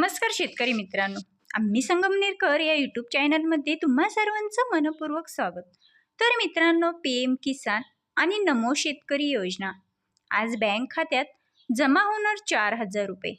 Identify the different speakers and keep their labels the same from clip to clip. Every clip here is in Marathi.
Speaker 1: नमस्कार शेतकरी मित्रांनो. आम्ही संगमनेरकर या यूट्यूब चॅनलमध्ये तुम्हा सर्वांचं मनपूर्वक स्वागत. तर मित्रांनो पी एम किसान आणि नमो शेतकरी योजना आज बँक खात्यात जमा होणार चार हजार रुपये.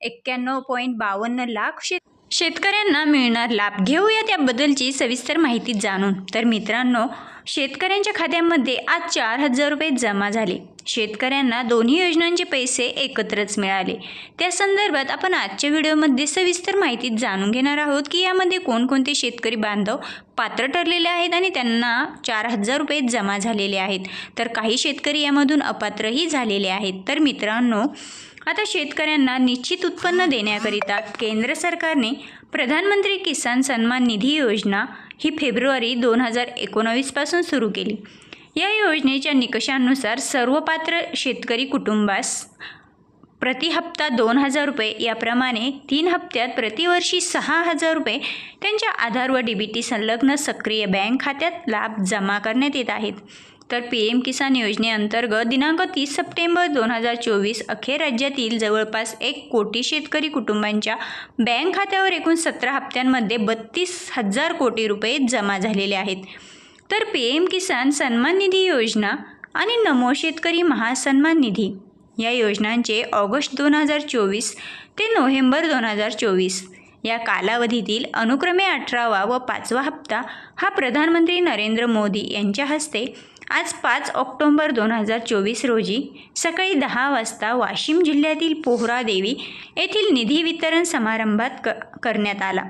Speaker 1: एक्क्याण्णव पॉईंट बावन्न लाख शेत शेतकऱ्यांना मिळणार लाभ घेऊया त्याबद्दलची सविस्तर माहिती जाणून. तर मित्रांनो शेतकऱ्यांच्या खात्यामध्ये आज चार हजार रुपये जमा झाले. शेतकऱ्यांना दोन्ही योजनांचे पैसे एकत्रच मिळाले. त्या संदर्भात आपण आजच्या व्हिडिओमध्ये सविस्तर माहिती जाणून घेणार आहोत की यामध्ये कोणकोणते शेतकरी बांधव पात्र ठरलेले आहेत आणि त्यांना चार हजार रुपये जमा झालेले आहेत. तर काही शेतकरी यामधून अपात्रही झालेले आहेत. तर मित्रांनो आता शेतकऱ्यांना निश्चित उत्पन्न देण्याकरिता केंद्र सरकारने प्रधानमंत्री किसान सन्मान निधी योजना ही फेब्रुवारी दोन हजार एकोणावीसपासून सुरू केली. या योजनेच्या निकषांनुसार सर्व पात्र शेतकरी कुटुंबास प्रति हप्ता दोन हजार रुपये याप्रमाणे तीन हप्त्यात प्रतिवर्षी सहा हजार रुपये त्यांच्या आधार व डी बी टी संलग्न सक्रिय बँक खात्यात लाभ जमा करण्यात येत आहेत. तर पी एम किसान योजनेअंतर्गत दिनांक तीस सप्टेंबर दोन हजार चोवीस अखेर राज्यातील जवळपास एक कोटी शेतकरी कुटुंबांच्या बँक खात्यावर एकूण सतरा हप्त्यांमध्ये बत्तीस हजार कोटी रुपये जमा झालेले आहेत. तर पी एम किसान सन्मान निधी योजना आणि नमो शेतकरी महासन्मान निधी या योजनांचे ऑगस्ट दोन हजार चोवीस ते नोव्हेंबर दोन हजार चोवीस या कालावधीतील अनुक्रमे अठरावा व पाचवा हप्ता हा प्रधानमंत्री नरेंद्र मोदी यांच्या हस्ते आज पाच ऑक्टोंबर दोन हजार चोवीस रोजी सकाळी दहा वाजता वाशिम जिल्ह्यातील पोहरादेवी येथील निधी वितरण समारंभात क करण्यात आला.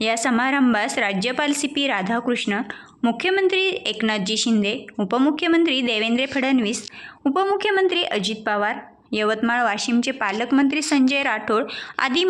Speaker 1: या समारंभास राज्यपाल सी पी राधाकृष्ण मुख्यमंत्री एकनाथजी शिंदे उपमुख्यमंत्री देवेंद्र फडणवीस उपमुख्यमंत्री अजित पवार यवतमाळ वाशिमचे पालकमंत्री संजय राठोड आदी